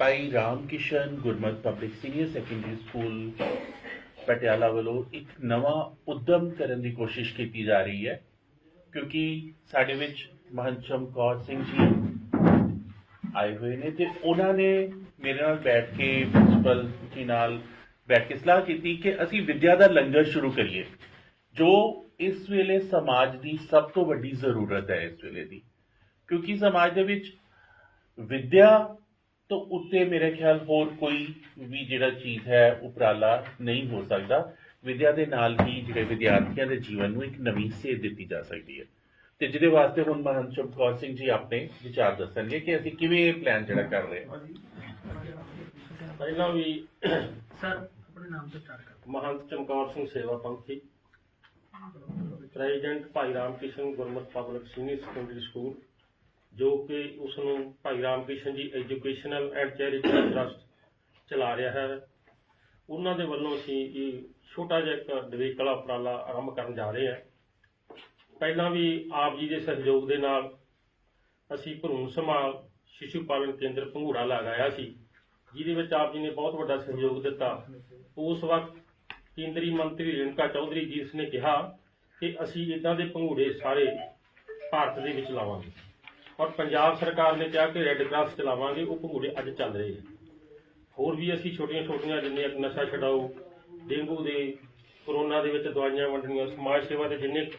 Bhai Ram Kishan Gurmat public senior secondary school Patiala ਵੱਲੋਂ ਇੱਕ ਨਵਾਂ ਉਦਮ ਕਰਨ ਦੀ ਕੋਸ਼ਿਸ਼ ਕੀਤੀ ਜਾ ਰਹੀ ਹੈ, ਕਿਉਂਕਿ ਸਾਡੇ ਵਿੱਚ ਮਹੰਤ ਚਮਕੌਰ ਸਿੰਘ ਜੀ ਆਏ ਹੋਏ ਨੇ ਤੇ ਉਹਨਾਂ ਨੇ ਮੇਰੇ ਨਾਲ ਬੈਠ ਕੇ ਪ੍ਰਿੰਸੀਪਲ ਜੀ ਨਾਲ ਬੈਠ ਕੇ ਸਲਾਹ ਕੀਤੀ ਕਿ ਅਸੀਂ ਵਿਦਿਆ ਦਾ ਲੰਗਰ ਸ਼ੁਰੂ ਕਰੀਏ, ਜੋ ਇਸ ਵੇਲੇ ਸਮਾਜ ਦੀ ਸਭ ਤੋਂ ਵੱਡੀ ਜ਼ਰੂਰਤ ਹੈ ਇਸ ਵੇਲੇ ਦੀ, ਕਿਉਂਕਿ ਸਮਾਜ ਦੇ ਵਿੱਚ ਵਿਦਿਆ ਤੋਂ ਉੱਤੇ ਮੇਰੇ ਖਿਆਲ ਹੋਰ ਕੋਈ ਵੀ ਜਿਹੜਾ ਚੀਜ਼ ਹੈ ਉਪਰਾਲਾ ਨਹੀਂ ਹੋ ਸਕਦਾ। ਵਿਦਿਆ ਦੇ ਨਾਲ ਹੀ ਜਿਹੜੇ ਵਿਦਿਆਰਥੀਆਂ ਦੇ ਜੀਵਨ ਨੂੰ ਇੱਕ ਨਵੀਂ ਸੇਧ ਦਿੱਤੀ ਜਾ ਸਕਦੀ ਹੈ। ਤੇ ਜਿਹਦੇ ਵਾਸਤੇ ਹੁਣ ਮਹੰਤ ਚਮਕੌਰ ਸਿੰਘ ਜੀ ਆਪਣੇ ਵਿਚਾਰ ਦੱਸਣਗੇ ਕਿ ਅਸੀਂ ਕਿਵੇਂ ਇਹ ਪਲਾਨ ਜਿਹੜਾ ਕਰ ਰਹੇ ਹਾਂ। ਪਹਿਲਾਂ ਵੀ ਸਰ ਆਪਣੇ ਨਾਮ ਤੋਂ ਸਟਾਰਟ ਕਰੋ। ਮਹੰਤ ਚਮਕੌਰ ਸਿੰਘ ਸੇਵਾ ਪੰਥੀ। President Bhai Ram Kishan Gurmat public senior secondary school ਜੋ ਕਿ ਉਸ ਨੂੰ ਭਾਈ ਰਾਮ ਕ੍ਰਿਸ਼ਨ ਜੀ ਐਜੂਕੇਸ਼ਨਲ ਐਂਡ ਚੈਰੀਟੇਬਲ ਟਰਸਟ ਚਲਾ ਰਿਹਾ ਹੈ। ਉਹਨਾਂ ਦੇ ਵੱਲੋਂ ਅਸੀਂ ਇਹ ਛੋਟਾ ਜਿਹਾ ਇੱਕ ਡਵੇਕਲਾ ਉਪਰਾਲਾ ਆਰੰਭ ਕਰਨ ਜਾ ਰਹੇ ਹਾਂ। ਪਹਿਲਾਂ ਵੀ ਆਪ ਜੀ ਦੇ ਸਹਿਯੋਗ ਦੇ ਨਾਲ ਅਸੀਂ ਭਰੂਣ ਸੰਭਾਲ, ਸ਼ਿਸ਼ੂ ਪਾਲਣ ਕੇਂਦਰ ਭੰਗੂੜਾ ਲਗਾਇਆ ਸੀ, ਜਿਹਦੇ ਵਿੱਚ ਆਪ ਜੀ ਨੇ ਬਹੁਤ ਵੱਡਾ ਸਹਿਯੋਗ ਦਿੱਤਾ। ਉਸ ਵਕਤ ਕੇਂਦਰੀ ਮੰਤਰੀ ਰੇਣਕਾ ਚੌਧਰੀ ਜੀ ਨੇ ਕਿਹਾ ਕਿ ਅਸੀਂ ਇਦਾਂ ਦੇ ਭੰਗੂੜੇ ਸਾਰੇ ਭਾਰਤ ਦੇ ਵਿੱਚ ਲਾਵਾਂਗੇ। ਔਰ ਪੰਜਾਬ ਸਰਕਾਰ ਨੇ ਕਿਹਾ ਕਿ ਰੈੱਡ ਕਰਾਸ ਚਲਾਵਾਂਗੇ, ਉਹ ਭੰਗੂੜੇ ਅੱਜ ਚੱਲ ਰਹੇ ਹੈ ਹੋਰ ਵੀ ਅਸੀਂ ਛੋਟੀਆਂ ਛੋਟੀਆਂ ਜਿੰਨੇ ਨਸ਼ਾ ਛਡਾਓ, ਡੇਂਗੂ ਦੇ, ਕਰੋਨਾ ਦੇ ਵਿੱਚ ਦਵਾਈਆਂ ਵੰਡਣੀਆਂ, ਸਮਾਜ ਸੇਵਾ ਦੇ ਜਿੰਨੇ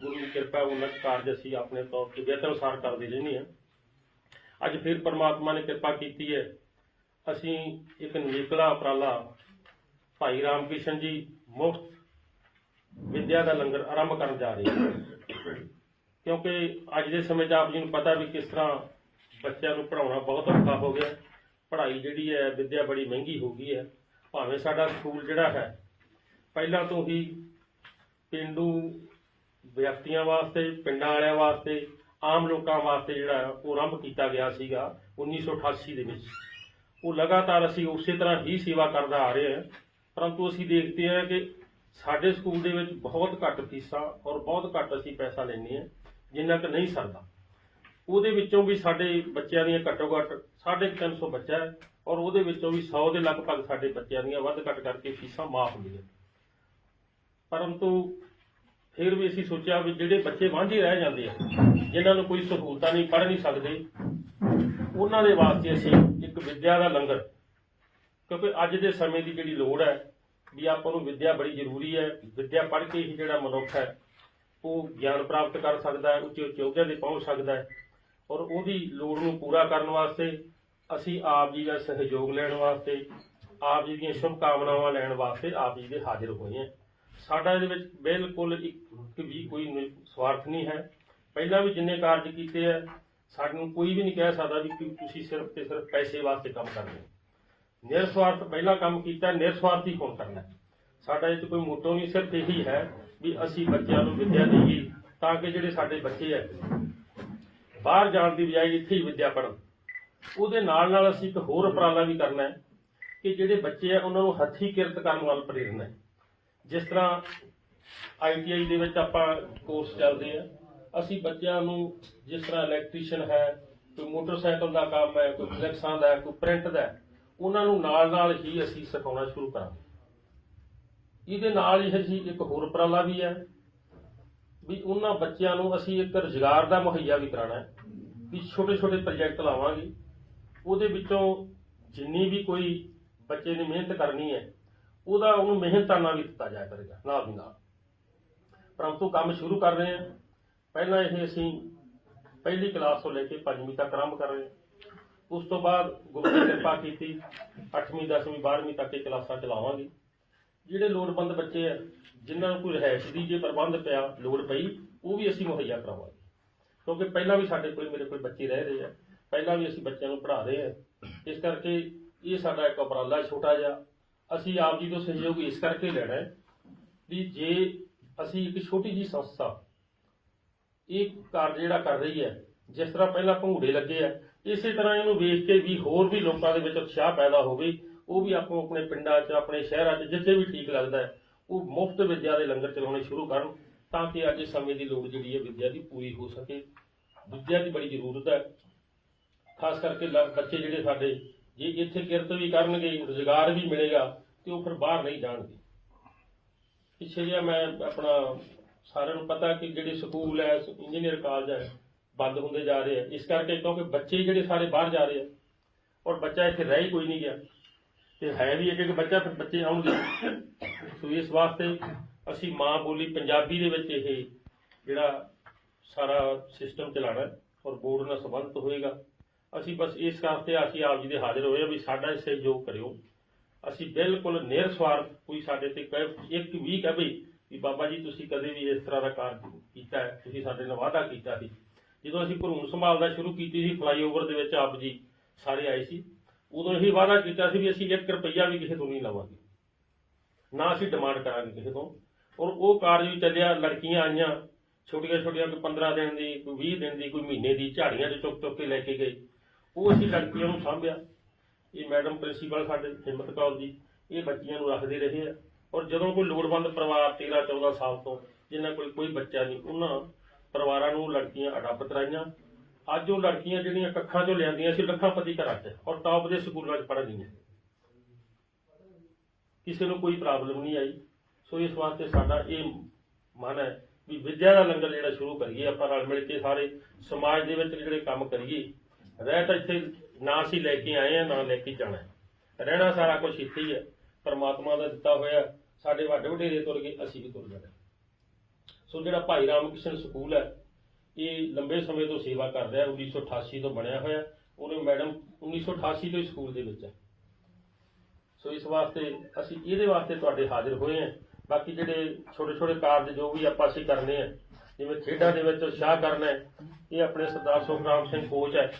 ਗੁਰੂ ਦੀ ਕਿਰਪਾ ਉਹਨਾਂ ਕਾਰਜ ਅਸੀਂ ਆਪਣੇ ਤੌਰ ਤੇ ਬਿਹਤਰ ਅਨੁਸਾਰ ਕਰਦੇ ਰਹਿੰਦੇ ਹਾਂ। ਅੱਜ ਫਿਰ ਪਰਮਾਤਮਾ ਨੇ ਕਿਰਪਾ ਕੀਤੀ ਹੈ। ਅਸੀਂ ਇੱਕ ਨਿਕਲਾ ਉਪਰਾਲਾ, ਭਾਈ ਰਾਮ ਕਿਸ਼ਨ ਜੀ ਮੁਫਤ ਵਿਦਿਆ ਦਾ ਲੰਗਰ ਆਰੰਭ ਕਰਨ ਜਾ ਰਹੇ ਹਾਂ। ਕਿਉਂਕਿ ਅੱਜ ਦੇ ਸਮੇਂ 'ਚ ਆਪ ਜੀ ਨੂੰ ਪਤਾ ਵੀ ਕਿਸ ਤਰ੍ਹਾਂ ਬੱਚਿਆਂ ਨੂੰ ਪੜਾਉਣਾ ਬਹੁਤ ਔਖਾ ਹੋ ਗਿਆ। ਪੜ੍ਹਾਈ ਜਿਹੜੀ ਹੈ ਵਿੱਦਿਆ ਬੜੀ ਮਹਿੰਗੀ ਹੋ ਗਈ ਹੈ। ਭਾਵੇਂ ਸਾਡਾ ਸਕੂਲ ਜਿਹੜਾ ਹੈ, ਪਹਿਲਾਂ ਤੋਂ ਹੀ ਪਿੰਡੂ ਵਿਅਕਤੀਆਂ ਵਾਸਤੇ, ਪਿੰਡਾਂ ਵਾਲਿਆਂ ਵਾਸਤੇ, ਆਮ ਲੋਕਾਂ ਵਾਸਤੇ ਜਿਹੜਾ ਉਹ ਆਰੰਭ ਕੀਤਾ ਗਿਆ ਸੀਗਾ 1988 ਦੇ ਵਿੱਚ। ਉਹ ਲਗਾਤਾਰ ਅਸੀਂ ਉਸੇ ਤਰ੍ਹਾਂ ਹੀ ਸੇਵਾ ਕਰਦਾ ਆ ਰਹੇ ਹਾਂ। ਪਰੰਤੂ ਅਸੀਂ ਦੇਖਦੇ ਹਾਂ ਕਿ ਸਾਡੇ ਸਕੂਲ ਦੇ ਵਿੱਚ ਬਹੁਤ ਘੱਟ ਫੀਸਾਂ ਔਰ ਬਹੁਤ ਘੱਟ ਅਸੀਂ ਪੈਸਾ ਲੈਂਦੇ ਹਾਂ। ਜਿੰਨਾ ਕਿ ਨਹੀਂ ਸਰਦਾ। ਉਹਦੇ ਵਿੱਚੋਂ ਵੀ ਸਾਡੇ ਬੱਚਿਆਂ ਦੀਆਂ ਘੱਟੋ ਘੱਟ 350 ਬੱਚਾ ਹੈ ਔਰ ਉਹਦੇ ਵਿੱਚੋਂ ਵੀ 100 ਦੇ ਲਗਭਗ ਸਾਡੇ ਬੱਚਿਆਂ ਦੀਆਂ ਵੱਧ ਘੱਟ ਕਰਕੇ ਫੀਸਾਂ ਮਾਫ ਹੁੰਦੀਆਂ ਪਰੰਤੂ ਫਿਰ ਵੀ ਅਸੀਂ ਸੋਚਿਆ ਵੀ ਜਿਹੜੇ ਬੱਚੇ ਵਾਂਝੇ ਰਹਿ ਜਾਂਦੇ ਆ, ਜਿਨ੍ਹਾਂ ਨੂੰ ਕੋਈ ਸਹੂਲਤਾਂ ਨਹੀਂ, ਪੜ੍ਹ ਨਹੀਂ ਸਕਦੇ, ਉਹਨਾਂ ਦੇ ਵਾਸਤੇ ਅਸੀਂ ਇੱਕ ਵਿੱਦਿਆ ਦਾ ਲੰਗਰ, ਕਿਉਂਕਿ ਅੱਜ ਦੇ ਸਮੇਂ ਦੀ ਜਿਹੜੀ ਲੋੜ ਹੈ ਵੀ ਆਪਾਂ ਨੂੰ ਵਿੱਦਿਆ ਬੜੀ ਜ਼ਰੂਰੀ ਹੈ, ਵਿੱਦਿਆ ਪੜ੍ਹ ਕੇ ਹੀ ਜਿਹੜਾ ਮਨੁੱਖ ਹੈ ਉਹ ਗਿਆਨ ਪ੍ਰਾਪਤ ਕਰ ਸਕਦਾ ਹੈ, ਉੱਚੇ ਉੱਚੇ ਅਹੁਦਿਆਂ ਤੇ ਪਹੁੰਚ ਸਕਦਾ ਹੈ ਔਰ ਉਹਦੀ ਲੋੜ ਨੂੰ ਪੂਰਾ ਕਰਨ ਵਾਸਤੇ ਅਸੀਂ ਆਪ ਜੀ ਦਾ ਸਹਿਯੋਗ ਲੈਣ ਵਾਸਤੇ, ਆਪ ਜੀ ਦੀਆਂ ਸ਼ੁਭ ਕਾਮਨਾਵਾਂ ਲੈਣ ਵਾਸਤੇ ਆਪ ਜੀ ਦੇ ਹਾਜ਼ਰ ਹੋਏ ਹਾਂ। ਸਾਡਾ ਇਹਦੇ ਵਿੱਚ ਬਿਲਕੁਲ ਇੱਕ ਵੀ ਕੋਈ ਨ- ਸਵਾਰਥ ਨਹੀਂ ਹੈ। ਪਹਿਲਾਂ ਵੀ ਜਿੰਨੇ ਕਾਰਜ ਕੀਤੇ ਆ, ਸਾਨੂੰ ਕੋਈ ਵੀ ਨਹੀਂ ਕਹਿ ਸਕਦਾ ਵੀ ਤੁਸੀਂ ਸਿਰਫ ਤੇ ਸਿਰਫ ਪੈਸੇ ਵਾਸਤੇ ਕੰਮ ਕਰਦੇ ਨਿਰਸਵਾਰਥ ਪਹਿਲਾਂ ਕੰਮ ਕੀਤਾ, ਨਿਰਸਵਾਰਥੀ ਹੁਣ ਕਰਨਾ ਸਾਡਾ ਇਹ ਕੋਈ ਮੋਟੋ ਨਹੀਂ, ਸਿਰਫ ਇਹੀ ਹੈ ਵੀ ਅਸੀਂ ਬੱਚਿਆਂ ਨੂੰ ਵਿਦਿਆ ਦੇਈਏ ਤਾਂ ਕਿ ਜਿਹੜੇ ਸਾਡੇ ਬੱਚੇ ਹੈ ਬਾਹਰ ਜਾਣ ਦੀ ਬਜਾਏ ਇੱਥੇ ਹੀ ਵਿਦਿਆ ਪੜ੍ਹਨ। ਉਹਦੇ ਨਾਲ ਨਾਲ ਅਸੀਂ ਇੱਕ ਹੋਰ ਉਪਰਾਲਾ ਵੀ ਕਰਨਾ ਹੈ ਕਿ ਜਿਹੜੇ ਬੱਚੇ ਆ, ਉਹਨਾਂ ਨੂੰ ਹੱਥੀਂ ਕਿਰਤ ਕਰਨ ਵੱਲ ਪ੍ਰੇਰਨਾ ਹੈ। ਜਿਸ ਤਰ੍ਹਾਂ ਆਈਟੀਆਈ ਦੇ ਵਿੱਚ ਆਪਾਂ ਕੋਰਸ ਚੱਲਦੇ ਆ, ਅਸੀਂ ਬੱਚਿਆਂ ਨੂੰ ਜਿਸ ਤਰ੍ਹਾਂ ਇਲੈਕਟ੍ਰੀਸ਼ੀਅਨ ਹੈ, ਕੋਈ ਮੋਟਰਸਾਈਕਲ ਦਾ ਕੰਮ ਹੈ, ਕੋਈ ਫਲੈਕਸਾਂ ਦਾ ਕੋਈ ਪ੍ਰਿੰਟ ਦਾ ਉਹਨਾਂ ਨੂੰ ਨਾਲ ਨਾਲ ਹੀ ਅਸੀਂ ਸਿਖਾਉਣਾ ਸ਼ੁਰੂ ਕਰਾਂਗੇ। ਇਹਦੇ ਨਾਲ ਹੀ ਅਸੀਂ ਇੱਕ ਹੋਰ ਉਪਰਾਲਾ ਵੀ ਹੈ ਵੀ ਉਹਨਾਂ ਬੱਚਿਆਂ ਨੂੰ ਅਸੀਂ ਇੱਕ ਰੁਜ਼ਗਾਰ ਦਾ ਮੁਹੱਈਆ ਵੀ ਕਰਾਉਣਾ ਹੈ, ਵੀ ਛੋਟੇ ਛੋਟੇ ਪ੍ਰੋਜੈਕਟ ਲਾਵਾਂਗੇ। ਉਹਦੇ ਵਿੱਚੋਂ ਜਿੰਨੀ ਵੀ ਕੋਈ ਬੱਚੇ ਨੇ ਮਿਹਨਤ ਕਰਨੀ ਹੈ, ਉਹਦਾ ਉਹਨੂੰ ਮਿਹਨਤਾਨਾ ਵੀ ਦਿੱਤਾ ਜਾਇਆ ਕਰੇਗਾ, ਨਾਲ ਦੀ ਨਾਲ। ਪਰੰਤੂ ਕੰਮ ਸ਼ੁਰੂ ਕਰ ਰਹੇ ਹਾਂ। ਪਹਿਲਾਂ ਇਹ ਅਸੀਂ ਪਹਿਲੀ ਕਲਾਸ ਤੋਂ ਲੈ ਕੇ ਪੰਜਵੀਂ ਤੱਕ ਆਰੰਭ ਕਰ ਰਹੇ ਹਾਂ। ਉਸ ਤੋਂ ਬਾਅਦ ਗੁਰੂ ਦੀ ਕਿਰਪਾ ਕੀਤੀ 8ਵੀਂ 10ਵੀਂ 12ਵੀਂ ਤੱਕ ਇਹ ਕਲਾਸਾਂ ਚਲਾਵਾਂਗੇ। ਜਿਹੜੇ ਲੋੜਵੰਦ ਬੱਚੇ ਆ, ਜਿਨ੍ਹਾਂ ਨੂੰ ਕੋਈ ਰਿਹਾਇਸ਼ ਦੀ ਜੇ ਪ੍ਰਬੰਧ ਪਿਆ, ਲੋੜ ਪਈ, ਉਹ ਵੀ ਅਸੀਂ ਮੁਹੱਈਆ ਕਰਾਵਾਂਗੇ। ਕਿਉਂਕਿ ਪਹਿਲਾਂ ਵੀ ਸਾਡੇ ਕੋਲ ਮੇਰੇ ਕੋਲ ਬੱਚੇ ਰਹਿ ਰਹੇ ਆ, ਪਹਿਲਾਂ ਵੀ ਅਸੀਂ ਬੱਚਿਆਂ ਨੂੰ ਪੜ੍ਹਾ ਰਹੇ ਆ। ਇਸ ਕਰਕੇ ਇਹ ਸਾਡਾ ਇੱਕ ਉਪਰਾਲਾ ਛੋਟਾ ਜਿਹਾ। ਅਸੀਂ ਆਪ ਜੀ ਤੋਂ ਸਹਿਯੋਗ ਇਸ ਕਰਕੇ ਲੈਣਾ ਹੈ ਵੀ ਜੇ ਅਸੀਂ ਇੱਕ ਛੋਟੀ ਜੀ ਸੰਸਥਾ, ਇਹ ਕਾਰਜ ਜਿਹੜਾ ਕਰ ਰਹੀ ਹੈ, ਜਿਸ ਤਰ੍ਹਾਂ ਪਹਿਲਾਂ ਭੰਗੂੜੇ ਲੱਗੇ ਆ, ਇਸੇ ਤਰ੍ਹਾਂ ਇਹਨੂੰ ਵੇਖ ਕੇ ਵੀ ਹੋਰ ਵੀ ਲੋਕਾਂ ਦੇ ਵਿੱਚ ਉਤਸ਼ਾਹ ਪੈਦਾ ਹੋਵੇ ਉਹ ਵੀ ਆਪੋ ਆਪਣੇ ਪਿੰਡਾਂ 'ਚ, ਆਪਣੇ ਸ਼ਹਿਰਾਂ 'ਚ, ਜਿੱਥੇ ਵੀ ਠੀਕ ਲੱਗਦਾ ਹੈ, ਉਹ ਮੁਫਤ ਵਿਦਿਆ ਦੇ ਲੰਗਰ ਚਲਾਉਣੇ ਸ਼ੁਰੂ ਕਰਨ ਤਾਂ ਕਿ ਅੱਜ ਸਮੇਂ ਦੀ ਲੋੜ ਜਿਹੜੀ ਹੈ ਵਿਦਿਆ ਦੀ ਪੂਰੀ ਹੋ ਸਕੇ। ਵਿਦਿਆ ਦੀ ਬੜੀ ਜ਼ਰੂਰਤ ਹੈ। ਖਾਸ ਕਰਕੇ ਲ- ਬੱਚੇ ਜਿਹੜੇ ਸਾਡੇ, ਜੇ ਇੱਥੇ ਕਿਰਤ ਵੀ ਕਰਨਗੇ, ਰੁਜ਼ਗਾਰ ਵੀ ਮਿਲੇਗਾ, ਤੇ ਉਹ ਫਿਰ ਬਾਹਰ ਨਹੀਂ ਜਾਣਗੇ। ਪਿੱਛੇ ਜਿਹਾ ਮੈਂ ਆਪਣਾ ਸਾਰਿਆਂ ਨੂੰ ਪਤਾ ਕਿ ਜਿਹੜੇ ਸਕੂਲ ਹੈ, ਇੰਜੀਨੀਅਰ ਕਾਲਜ ਹੈ, ਬੰਦ ਹੁੰਦੇ ਜਾ ਰਹੇ ਆ ਇਸ ਕਰਕੇ ਕਿਉਂਕਿ ਬੱਚੇ ਜਿਹੜੇ ਸਾਰੇ ਬਾਹਰ ਜਾ ਰਹੇ ਆ ਔਰ ਬੱਚਾ ਇੱਥੇ ਰਹਿ ਹੀ ਕੋਈ ਨਹੀਂ ਗਿਆ। ਤੇ ਹੈ ਵੀ ਇੱਕ ਇੱਕ ਬੱਚਾ ਫਿਰ ਬੱਚੇ ਆਉਣਗੇ। ਸੋ ਇਸ ਵਾਸਤੇ ਅਸੀਂ ਮਾਂ ਬੋਲੀ ਪੰਜਾਬੀ ਦੇ ਵਿੱਚ ਇਹ ਜਿਹੜਾ ਸਾਰਾ ਸਿਸਟਮ ਚਲਾਣਾ ਔਰ ਬੋਰਡ ਨਾਲ ਸੰਬੰਧਿਤ ਹੋਏਗਾ। ਅਸੀਂ ਬਸ ਇਸ ਵਾਸਤੇ ਅਸੀਂ ਆਪ ਜੀ ਦੇ ਹਾਜ਼ਰ ਹੋਏ ਆ ਵੀ ਸਾਡਾ ਸਹਿਯੋਗ ਕਰਿਓ। ਅਸੀਂ ਬਿਲਕੁਲ ਨਿਰਸਵਾਰਥ ਕੋਈ ਸਾਡੇ ਤੇ ਕਹੇ, ਇੱਕ ਵੀ ਕਹੇ ਵੀ ਬਾਬਾ ਜੀ ਤੁਸੀਂ ਕਦੇ ਵੀ ਇਸ ਤਰ੍ਹਾਂ ਦਾ ਕਾਰਜ ਕੀਤਾ ਹੈ, ਤੁਸੀਂ ਸਾਡੇ ਨਾਲ ਵਾਅਦਾ ਕੀਤਾ ਸੀ। ਜਦੋਂ ਅਸੀਂ ਭਰੂਣ ਸੰਭਾਲ ਦਾ ਸ਼ੁਰੂ ਕੀਤੀ ਸੀ ਫਲਾਈਓਵਰ ਦੇ ਵਿੱਚ ਆਪ ਜੀ ਸਾਰੇ ਆਏ ਸੀ। ਉਦੋਂ ਇਹ ਵਾਅਦਾ ਕੀਤਾ ਸੀ ਵੀ ਅਸੀਂ 1 ਰੁਪਈਆ ਵੀ ਕਿਸੇ ਤੋਂ ਨਹੀਂ ਲਵਾਂਗੇ। ਨਾ ਅਸੀਂ ਡਿਮਾਂਡ ਕਰਾਂਗੇ ਕਿਸੇ ਤੋਂ। ਔਰ ਉਹ ਕਾਰਜ ਵੀ ਚੱਲਿਆ, ਲੜਕੀਆਂ ਆਈਆਂ, ਛੋਟੀਆਂ ਛੋਟੀਆਂ, ਕੋਈ 15 ਦਿਨ ਦੀ, ਕੋਈ 20 ਦਿਨ ਦੀ, ਕੋਈ ਮਹੀਨੇ ਦੀ, ਝਾੜੀਆਂ 'ਚ ਚੁੱਕ ਚੁੱਕ ਕੇ ਲੈ ਕੇ ਗਏ। ਉਹ ਅਸੀਂ ਲੜਕੀਆਂ ਨੂੰ ਸਾਂਭਿਆ। ਇਹ ਮੈਡਮ ਪ੍ਰਿੰਸੀਪਲ ਸਾਡੇ, ਹਿੰਮਤ ਕੌਰ ਜੀ, ਇਹ ਬੱਚੀਆਂ ਨੂੰ ਰੱਖਦੇ ਰਹੇ ਆ। ਔਰ ਜਦੋਂ ਕੋਈ ਲੋੜਵੰਦ ਪਰਿਵਾਰ 13 14 ਸਾਲ ਤੋਂ ਜਿਨ੍ਹਾਂ ਕੋਲ ਕੋਈ ਬੱਚਾ ਨਹੀਂ, ਉਹਨਾਂ ਪਰਿਵਾਰਾਂ ਨੂੰ ਲੜਕੀਆਂ ਅਡਾਪਟ ਕਰਾਈਆਂ। ਅੱਜ ਉਹ ਲੜਕੀਆਂ ਜਿਹੜੀਆਂ ਕੱਖਾਂ ਚੋਂ ਲਿਆਂਦੀਆਂ ਸੀ ਲੱਖਾਂਪਤੀ ਘਰਾਂ 'ਚ ਔਰ ਟਾਪ ਦੇ ਸਕੂਲਾਂ 'ਚ ਪੜ੍ਹਦੀਆਂ ਕਿਸੇ ਨੂੰ ਕੋਈ ਪ੍ਰੋਬਲਮ ਨਹੀਂ ਆਈ। ਸੋ ਇਸ ਵਾਸਤੇ ਸਾਡਾ ਇਹ ਮਨ ਹੈ ਵੀ ਵਿਦਿਆ ਦਾ ਲੰਗਰ ਜਿਹੜਾ ਸ਼ੁਰੂ ਕਰੀਏ, ਆਪਾਂ ਰਲ ਮਿਲ ਕੇ ਸਾਰੇ ਸਮਾਜ ਦੇ ਵਿੱਚ ਜਿਹੜੇ ਕੰਮ ਕਰੀਏ, ਰਹਿ ਤਾਂ ਇੱਥੇ ਨਾ ਅਸੀਂ ਲੈ ਕੇ ਆਏ ਆ ਨਾ ਲੈ ਕੇ ਜਾਣਾ ਰਹਿਣਾ ਸਾਰਾ ਕੁਝ ਇੱਥੇ ਹੀ ਹੈ। ਪਰਮਾਤਮਾ ਦਾ ਦਿੱਤਾ ਹੋਇਆ, ਸਾਡੇ ਵੱਡੇ ਵਡੇਰੇ ਤੁਰ ਗਏ, ਅਸੀਂ ਵੀ ਤੁਰ ਜਾਣਾ ਸੋ ਜਿਹੜਾ ਭਾਈ ਰਾਮ ਕ੍ਰਿਸ਼ਨ ਸਕੂਲ ਹੈ ਇਹ ਲੰਬੇ ਸਮੇਂ ਤੋਂ ਸੇਵਾ ਕਰ ਰਿਹਾ 1988 ਤੋਂ ਬਣਿਆ ਹੋਇਆ, ਉਹਨੇ ਮੈਡਮ 1988 ਤੋਂ ਹੀ ਸਕੂਲ ਦੇ ਵਿੱਚ ਹੈ। ਸੋ ਇਸ ਵਾਸਤੇ ਅਸੀਂ ਇਹਦੇ ਵਾਸਤੇ ਤੁਹਾਡੇ ਹਾਜ਼ਰ ਹੋਏ ਹਾਂ। ਬਾਕੀ ਜਿਹੜੇ ਛੋਟੇ ਛੋਟੇ ਕਾਰਜ ਜੋ ਵੀ ਆਪਾਂ ਅਸੀਂ ਕਰਨੇ ਆ, ਜਿਵੇਂ ਖੇਡਾਂ ਦੇ ਵਿੱਚ ਉਤਸ਼ਾਹ ਕਰਨਾ ਹੈ, ਇਹ ਆਪਣੇ ਸਰਦਾਰ ਸੁਖਰਾਮ ਸਿੰਘ ਕੋਚ ਹੈ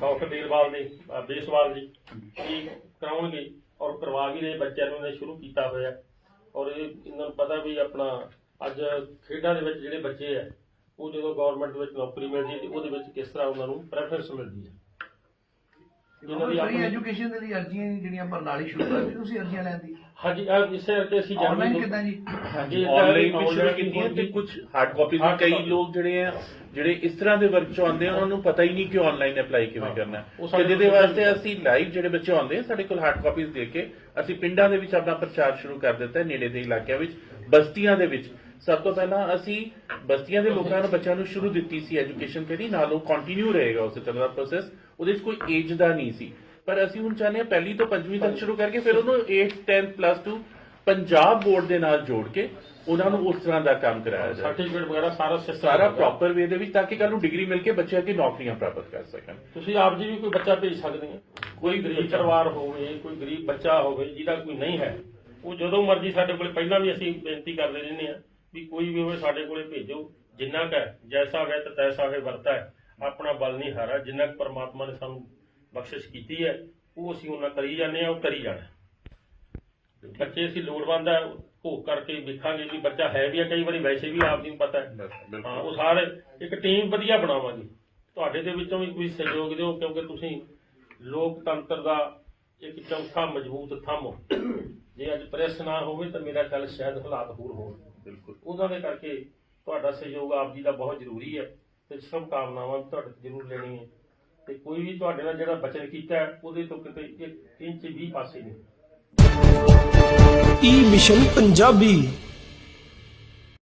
ਸੌਖ ਦੇਲਵਾਲ ਦੇ ਬੇਸਵਾਲ ਜੀ, ਇਹ ਕਰਾਉਣਗੇ ਔਰ ਕਰਵਾ ਵੀ ਰਹੇ, ਬੱਚਿਆਂ ਨੂੰ ਇਹਨੇ ਸ਼ੁਰੂ ਕੀਤਾ ਹੋਇਆ। ਔਰ ਇਹ ਇਹਨਾਂ ਨੂੰ ਪਤਾ ਵੀ ਆਪਣਾ ਅੱਜ ਖੇਡਾਂ ਦੇ ਵਿੱਚ ਜਿਹੜੇ ਬੱਚੇ ਆ ਉਹ ਜਦੋਂ ਗਵਰਨਮੈਂਟ ਵਿੱਚ ਨੌਕਰੀ ਮਿਲਦੀ ਹੈ ਤੇ ਉਹਦੇ ਵਿੱਚ ਕਿਸ ਤਰ੍ਹਾਂ ਉਹਨਾਂ ਨੂੰ ਪ੍ਰੈਫਰੈਂਸ ਮਿਲਦੀ ਹੈ ਜਿਹਨਾਂ ਦੀ ਫ੍ਰੀ ਆਪਣੀ ਐਜੂਕੇਸ਼ਨ ਦੇ ਲਈ ਅਰਜ਼ੀਆਂ ਜਿਹੜੀਆਂ ਪ੍ਰਣਾਲੀ ਸ਼ੁਰੂ ਕਰਦੀ ਤੁਸੀਂ ਅਰਜ਼ੀਆਂ ਲੈਂਦੀ ਹਾਂਜੀ ਇਹ ਇਸੇ ਕਰਕੇ ਅਸੀਂ ਆਨਲਾਈਨ ਕਿਦਾਂ ਜੀ ਹਾਂਜੀ ਆਨਲਾਈਨ ਵੀ ਸ਼ੁਰੂ online ਕੀਤੀਆਂ ਤੇ ਹੋਣਗੇ। ਕੁਝ ਹਾਰਡ ਕਾਪੀ ਵੀ Hard ਕਈ copy। ਲੋਕ ਜਿਹੜੇ ਆ ਜਿਹੜੇ ਇਸ ਤਰ੍ਹਾਂ ਦੇ ਵਰਕ ਚ ਆਉਂਦੇ ਆ ਉਹਨਾਂ ਨੂੰ ਪਤਾ ਹੀ ਨਹੀਂ ਕਿ ਆਨਲਾਈਨ ਅਪਲਾਈ ਕਿਵੇਂ। ਕਰਨਾ ਤੇ ਜਿਹਦੇ ਵਾਸਤੇ ਅਸੀਂ ਲਾਈਵ ਜਿਹੜੇ ਬੱਚੇ ਆਉਂਦੇ ਆ ਸਾਡੇ ਕੋਲ ਹਾਰਡ ਕਾਪੀਜ਼ ਦੇ ਕੇ ਅਸੀਂ ਪਿੰਡਾਂ ਦੇ ਵਿੱਚ ਆਪਣਾ ਪ੍ਰਚਾਰ ਸ਼ੁਰੂ ਕਰ ਦਿੱਤਾ ਨੇੜੇ ਦੇ ਇਲਾਕਿਆਂ ਵਿੱਚ ਬਸਤੀਆਂ ਦੇ ਵਿੱਚ ਸਭ ਤੋਂ ਪਹਿਲਾਂ ਅਸੀਂ ਬਸਤੀਆਂ ਦੇ ਲੋਕਾਂ ਨੂੰ ਬੱਚਿਆਂ ਨੂੰ ਸ਼ੁਰੂ ਦਿੱਤੀ ਸੀ ਐਜੂਕੇਸ਼ਨ ਕਿਹੜੀ? ਨਾਲ ਉਹ ਕੰਟੀਨਿਊ ਰਹੇਗਾ ਉਸੇ ਤਰ੍ਹਾਂ ਦਾ ਪ੍ਰੋਸੈਸ ਉਹਦੇ ਵਿੱਚ ਕੋਈ ਏਜ ਦਾ ਨਹੀਂ ਸੀ। ਪਰ ਅਸੀਂ ਹੁਣ ਚਾਹੁੰਦੇ ਹਾਂ ਪਹਿਲੀ ਤੋਂ ਪੰਜਵੀਂ ਤੱਕ ਸ਼ੁਰੂ ਕਰਕੇ ਫਿਰ ਉਹਨੂੰ 8 10 ਪਲੱਸ 2 ਪੰਜਾਬ ਬੋਰਡ ਦੇ ਨਾਲ ਜੋੜ ਕੇ ਉਹਨਾਂ ਨੂੰ ਉਸ ਤਰ੍ਹਾਂ ਦਾ ਕੰਮ ਕਰਾਇਆ ਜਾਏ ਸਰਟੀਫਿਕੇਟ ਵਗੈਰਾ ਸਾਰਾ ਸਾਰਾ ਪ੍ਰੋਪਰ ਵੇ ਦੇ ਵਿੱਚ ਤਾਂ ਕਿ ਕੱਲ ਨੂੰ ਡਿਗਰੀ ਮਿਲ ਕੇ ਬੱਚੇ ਅੱਗੇ ਨੌਕਰੀਆਂ ਪ੍ਰਾਪਤ ਕਰ ਸਕਣ। ਤੁਸੀਂ ਆਪ ਜੀ ਵੀ ਕੋਈ ਬੱਚਾ ਭੇਜ ਸਕਦੇ ਹੋ? ਕੋਈ ਗਰੀਬ ਪਰਿਵਾਰ ਹੋਵੇ ਕੋਈ ਗਰੀਬ ਬੱਚਾ ਹੋਵੇ ਜਿਹਦਾ ਕੋਈ ਨਹੀਂ ਹੈ। ਉਹ ਜਦੋਂ ਮਰਜ਼ੀ ਸਾਡੇ ਕੋਲੇ ਪਹਿਲਾਂ ਵੀ ਅਸੀਂ ਬੇਨਤੀ ਕਰਦੇ ਰਹਿੰਦੇ ਆ ਵੀ ਕੋਈ ਵੀ ਹੋਵੇ ਸਾਡੇ ਕੋਲੇ ਭੇਜੋ। ਜਿੰਨਾ ਕੁ ਜੈਸਾ ਹੈ ਤਾਂ ਤੈਸਾ ਹੈ ਵਰਤਾ ਹੈ। ਆਪਣਾ ਬਲ ਨਹੀਂ ਹਾਰਾ। ਜਿੰਨਾ ਕੁ ਪਰਮਾਤਮਾ ਨੇ ਸਾਨੂੰ ਬਖਸ਼ਿਸ਼ ਕੀਤੀ ਹੈ ਉਹ ਅਸੀਂ ਉਹਨਾਂ ਕਰੀ ਜਾਂਦੇ ਆ ਉਹ ਕਰੀ ਜਾਣਾ। ਬੱਚੇ ਅਸੀਂ ਲੋੜਵੰਦ ਆ ਉਹ ਕਰਕੇ ਵੇਖਾਂਗੇ ਵੀ ਬੱਚਾ ਹੈ ਵੀ ਆ ਕਈ ਵਾਰੀ ਵੈਸੇ ਵੀ ਆਪ ਨੂੰ ਪਤਾ ਹੈ। ਹਾਂ ਉਹ ਸਾਰੇ ਇੱਕ ਟੀਮ ਵਧੀਆ ਬਣਾਵਾਂਗੇ। ਤੁਹਾਡੇ ਦੇ ਵਿੱਚੋਂ ਵੀ ਕੋਈ ਸਹਿਯੋਗ ਦਿਓ ਕਿਉਂਕਿ ਤੁਸੀਂ ਲੋਕਤੰਤਰ ਦਾ ਇੱਕ ਚੌਥਾ ਮਜ਼ਬੂਤ ਥੰਮ ਜੇ ਅੱਜ ਪ੍ਰੈਸ ਨਾ ਹੋਵੇ ਤਾਂ ਮੇਰਾ ਖਿਆਲ ਸ਼ਾਇਦ ਹਾਲਾਤ ਹੋਰ ਹੋਣ। ਬਿਲਕੁਲ। ਉਹਨਾਂ ਦੇ ਕਰਕੇ ਤੁਹਾਡਾ ਸਹਿਯੋਗ ਆਪ ਜੀ ਦਾ ਬਹੁਤ ਜ਼ਰੂਰੀ ਹੈ ਤੇ ਸ਼ੁਭ ਕਾਮਨਾਵਾਂ ਤੁਹਾਡੇ ਤੋਂ ਜ਼ਰੂਰ ਲੈਣੀ ਤੇ ਕੋਈ ਵੀ ਤੁਹਾਡੇ ਨਾਲ ਜਿਹੜਾ ਬਚਨ ਕੀਤਾ ਉਹਦੇ ਤੋਂ ਕਿਤੇ ਇੱਕ ਇੰਚ ਵੀ ਪਾਸੇ ਨਹੀਂ। ਈ ਮਿਸ਼ਨ ਪੰਜਾਬੀ